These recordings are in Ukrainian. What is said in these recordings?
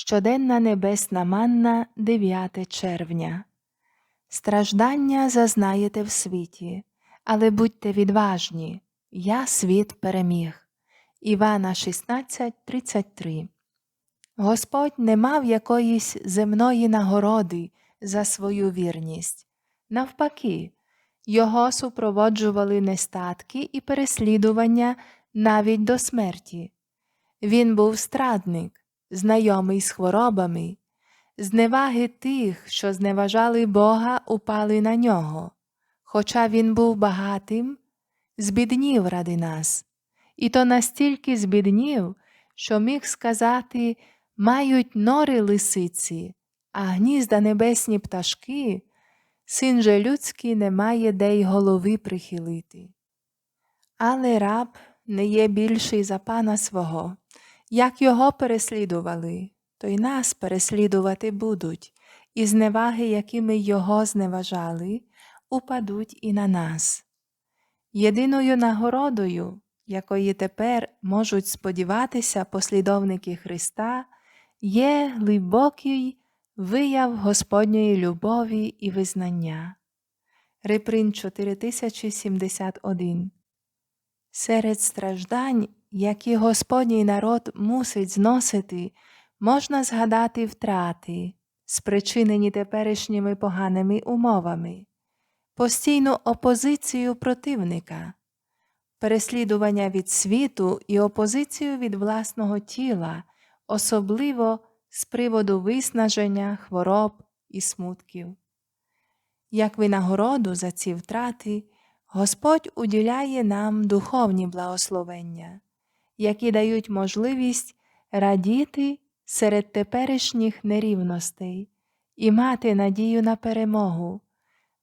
Щоденна небесна манна 9 червня. Страждання зазнаєте в світі, але будьте відважні, я світ переміг. Івана 16:33 Господь не мав якоїсь земної нагороди за свою вірність. Навпаки, його супроводжували нестатки і переслідування навіть до смерті. Він був страдник, знайомий з хворобами, зневаги тих, що зневажали Бога, упали на нього. Хоча він був багатим, збіднів ради нас, і то настільки збіднів, що міг сказати мають нори лисиці, а гнізда небесні пташки, син же людський не має де й голови прихилити. Але раб не є більший за пана свого. Як його переслідували, то й нас переслідувати будуть, і зневаги, якими його зневажали, упадуть і на нас. Єдиною нагородою, якої тепер можуть сподіватися послідовники Христа, є глибокий вияв Господньої любові і визнання. Реприн 4071 Серед страждань, які Господній народ мусить зносити, можна згадати втрати, спричинені теперішніми поганими умовами, постійну опозицію противника, переслідування від світу і опозицію від власного тіла, особливо з приводу виснаження, хвороб і смутків. Як винагороду за ці втрати, Господь уділяє нам духовні благословення, які дають можливість радіти серед теперішніх нерівностей і мати надію на перемогу,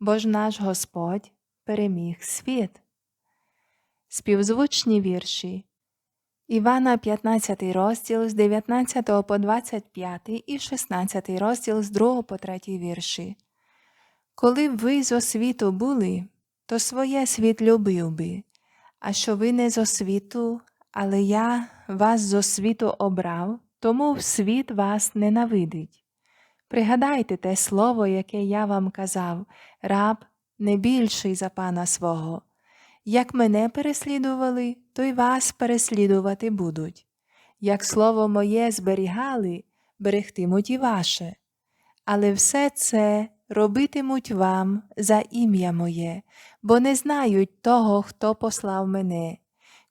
бо ж наш Господь переміг світ. Співзвучні вірші Івана 15 розділ з 19 по 25 і 16 розділ з 2 по 3 вірші. Коли б ви з освіту були, то своє світ любив би, а що ви не з освіту, але я вас з освіту обрав, тому світ вас ненавидить. Пригадайте те слово, яке я вам казав, раб не більший за пана свого. Як мене переслідували, то й вас переслідувати будуть. Як слово моє зберігали, берегтимуть і ваше. Але все це робитимуть вам за ім'я моє, бо не знають того, хто послав мене.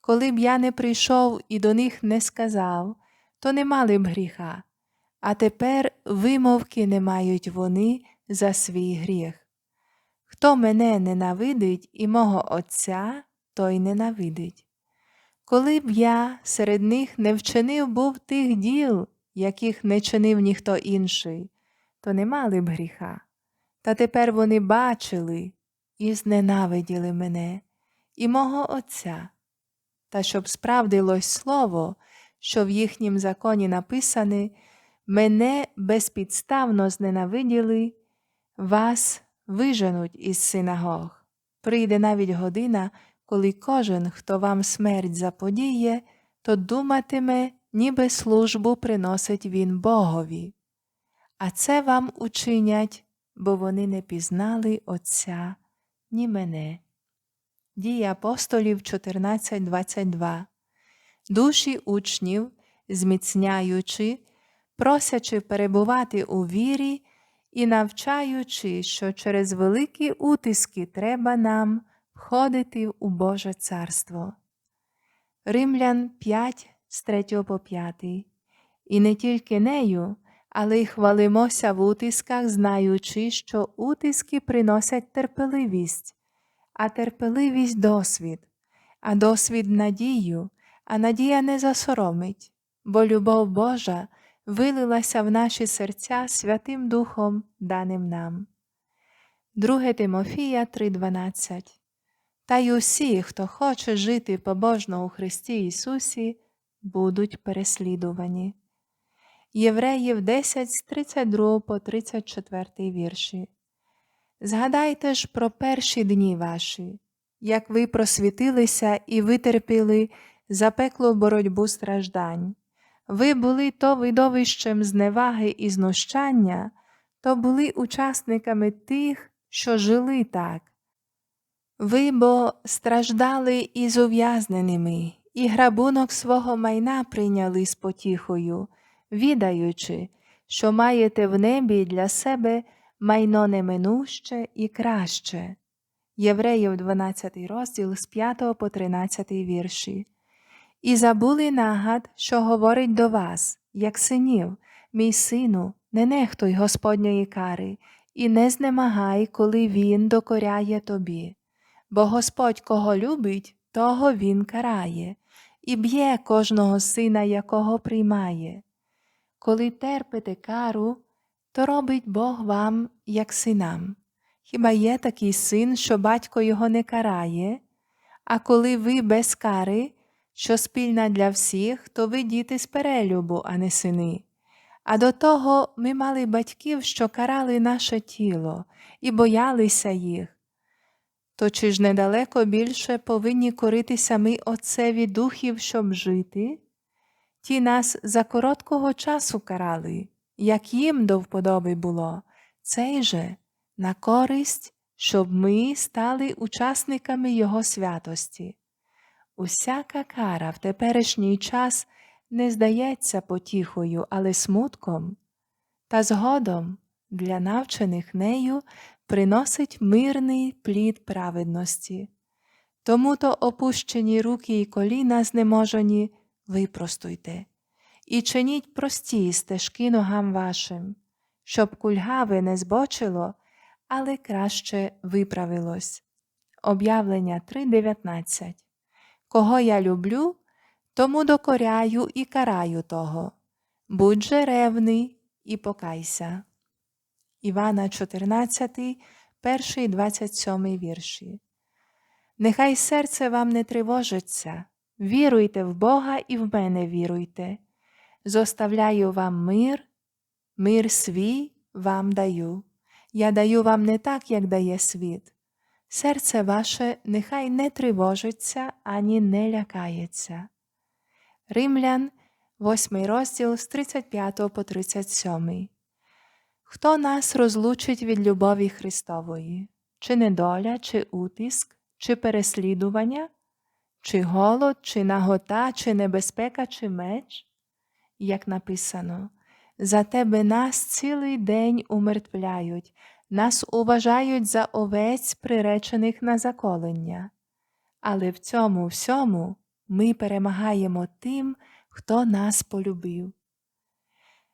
Коли б я не прийшов і до них не сказав, то не мали б гріха, а тепер вимовки не мають вони за свій гріх. Хто мене ненавидить і мого Отця, той ненавидить. Коли б я серед них не вчинив був тих діл, яких не чинив ніхто інший, то не мали б гріха. Та тепер вони бачили і зненавиділи мене і мого Отця. Та щоб справдилось слово, що в їхнім законі написане, мене безпідставно зненавиділи, вас виженуть із синагог. Прийде навіть година, коли кожен, хто вам смерть заподіє, то думатиме, ніби службу приносить він Богові. А це вам учинять, бо вони не пізнали Отця, ні мене. Дії апостолів 14.22 Душі учнів, зміцняючи, просячи перебувати у вірі і навчаючи, що через великі утиски треба нам входити у Боже Царство. Римлян 5 з 3 по 5 І не тільки нею, але й хвалимося в утисках, знаючи, що утиски приносять терпеливість, а терпеливість досвід, а досвід надію, а надія не засоромить, бо любов Божа вилилася в наші серця Святим Духом, даним нам. 2 Тимофія 3:12 Та й усі, хто хоче жити побожно у Христі Ісусі, будуть переслідувані. Євреїв 10 з 32 по 34 вірші. Згадайте ж про перші дні ваші, як ви просвітилися і витерпіли запеклу боротьбу страждань. ви були то видовищем зневаги і знущання, то були учасниками тих, що жили так. Ви бо страждали із ув'язненими, і грабунок свого майна прийняли з потіхою, відаючи, що маєте в небі для себе майно неминуще і краще. Євреїв 12 розділ з 5 по 13 вірші. І забули нагад, що говорить до вас, як синів, мій сину, не нехтуй Господньої кари, і не знемагай, коли Він докоряє тобі. Бо Господь, кого любить, того Він карає, і б'є кожного сина, якого приймає. Коли терпите кару, то робить Бог вам, як синам. Хіба є такий син, що батько його не карає? А коли ви без кари, що спільна для всіх, то ви діти з перелюбу, а не сини. А до того ми мали батьків, що карали наше тіло і боялися їх. То чи ж недалеко більше повинні коритися ми Отцеві духів, щоб жити? Ті нас за короткого часу карали, як їм до вподоби було, цей же на користь, щоб ми стали учасниками Його святості. Усяка кара в теперішній час не здається потіхою, але смутком, та згодом для навчених нею приносить мирний плід праведності. Тому то опущені руки і коліна знеможені випростуйте, і чиніть прості стежки ногам вашим, щоб кульгаве не збочило, але краще виправилось. Об'явлення 3.19 Кого я люблю, тому докоряю і караю того. Будь же ревний і покайся. Івана 14, 1, 27 вірші. Нехай серце вам не тривожиться, віруйте в Бога і в мене віруйте. Зоставляю вам мир, мир свій вам даю. Я даю вам не так, як дає світ. Серце ваше нехай не тривожиться ані не лякається. Римлян, 8 розділ з 35 по 37. Хто нас розлучить від любові Христової? Чи недоля, чи утиск, чи переслідування, чи голод, чи нагота, чи небезпека, чи меч? Як написано, за тебе нас цілий день умертвляють, нас уважають за овець, приречених на заколення. Але в цьому всьому ми перемагаємо тим, хто нас полюбив.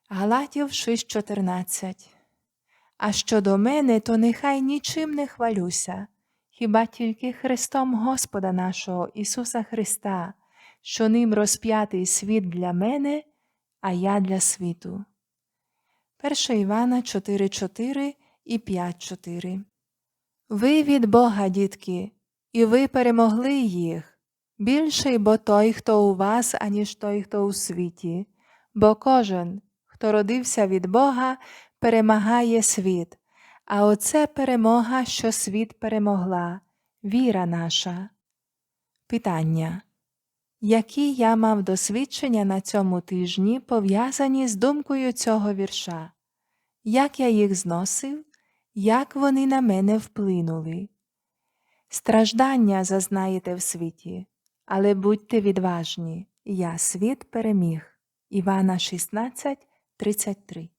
Галатів 6.14 А щодо мене, то нехай нічим не хвалюся, хіба тільки Христом Господа нашого Ісуса Христа, що ним розп'ятий світ для мене, а я для світу. 1 Івана 4.4 і 5.4 Ви від Бога, дітки, і ви перемогли їх. Більший бо той, хто у вас, аніж той, хто у світі, бо кожен, хто родився від Бога, перемагає світ, а оце перемога, що світ перемогла, віра наша. Питання. Які я мав досвідчення на цьому тижні, пов'язані з думкою цього вірша? Як я їх зносив, як вони на мене вплинули? Страждання зазнаєте в світі, але будьте відважні, я світ переміг. Івана 16, 33